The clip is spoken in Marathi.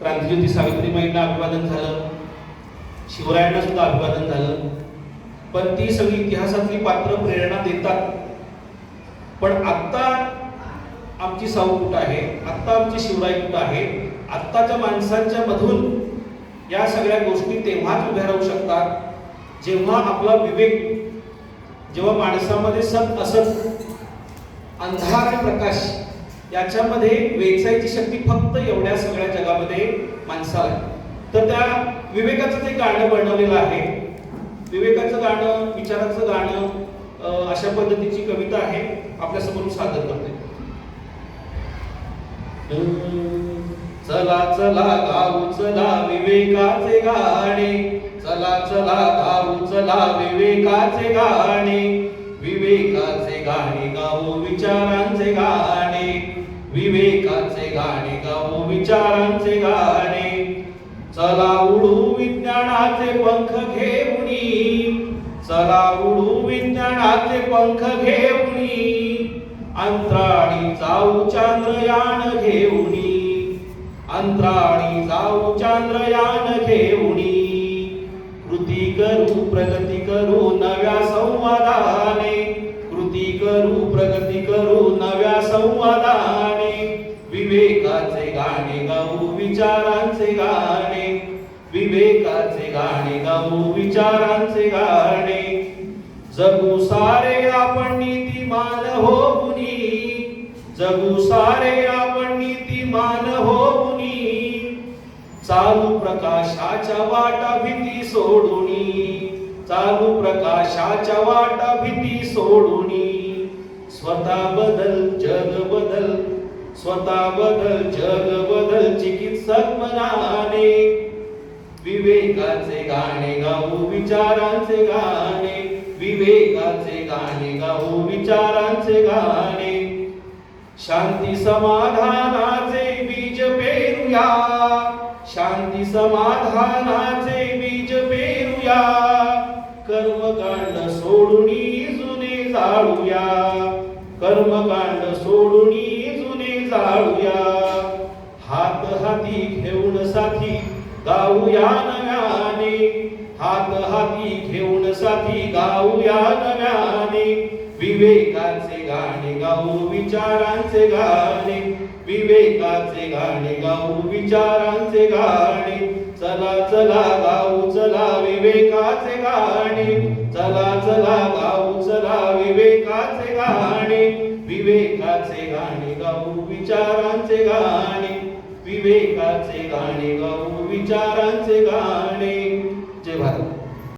क्रांतिज्योती सावित्रीबाईंना अभिवादन झालं. शिवरायांना सुद्धा अभिवादन झालं. पण ती सगळी इतिहासातली पात्र प्रेरणा देतात. पण आत्ता आमची साऊ कुठं आहे? आत्ता आमची शिवराय कुठं आहे? आत्ताच्या माणसांच्या मधून या सगळ्या गोष्टी तेव्हाच उभ्या राहू शकतात जेव्हा आपला विवेक जेव्हा माणसामध्ये सत असत अंधार प्रकाश याच्यामध्ये वेचायची शक्ती फक्त एवढ्या सगळ्या जगामध्ये माणसाला तर त्या विवेकाचं ते गाणं बनवलेलं आहे. विवेकाचं गाणं विचाराचं गाणं अशा पद्धतीची कविता आहे. आपल्यासमोर मी सादर करते. चला चला गाऊ चला विवेकाचे गाणे. चला चला गाऊ चला विवेकाचे गाणे. विवेकाचे गाणे गाऊ विचारांचे गाणे. विवेकाचे गाणे गाऊ विचारांचे गाणे. चला उडू विज्ञानाचे पंख घेऊन. चला उडू विज्ञानाचे पंख घेऊन. अंतराळी जाऊ चांद्रयान घेऊन. अंतराळी जाऊ चांद्रयान घेऊन. कृती करू प्रगती करू नव्या संवादाने. कृती करू प्रगती करू नव्या संवादाने. विवेकाचे गाणे गाऊ विचारांचे गाणे. विवेकाचे गाणे गाऊ विचारांचे गाणे. जगू सारे आपण नीतिमान हो कुणी जगू सारे आपण नीतिमान हो कुणी चालू प्रकाशाच्या वाटा भीती सोडूनी. चालू प्रकाशाच्या वाटा भीती सोडूनी. स्वतः बदल जग बदल. स्वतः बदल जग बदल चिकित्सक मनाने विवेकाचे गाणे गाऊ विचारांचे गाणे विवेकाचे गाणे गाऊ विचारांचे गाणे. शांती समाधानाचे बीज पेरूया शांती समाधानाचे बीज पेरूया कर्मकांड सोडूनी जुने जाळूया कर्मकांड जाऊया. हात हाती घेऊन साथी गाऊया नव्याने. हात हाती घेऊन साथी गाऊया नव्याने. विवेकाचे गाणे गाऊ विचारांचे गाणे. विवेकाचे गाणे गाऊ विचारांचे गाणे. चला चला गाऊ चला विवेकाचे गाणे. चला चला गाऊ चला विवेकाचे गाणे. विवेकाचे गाणे गाऊ विचारांचे गाणे. विवेकाचे गाणे गाऊ विचारांचे गाणे. जय भारत.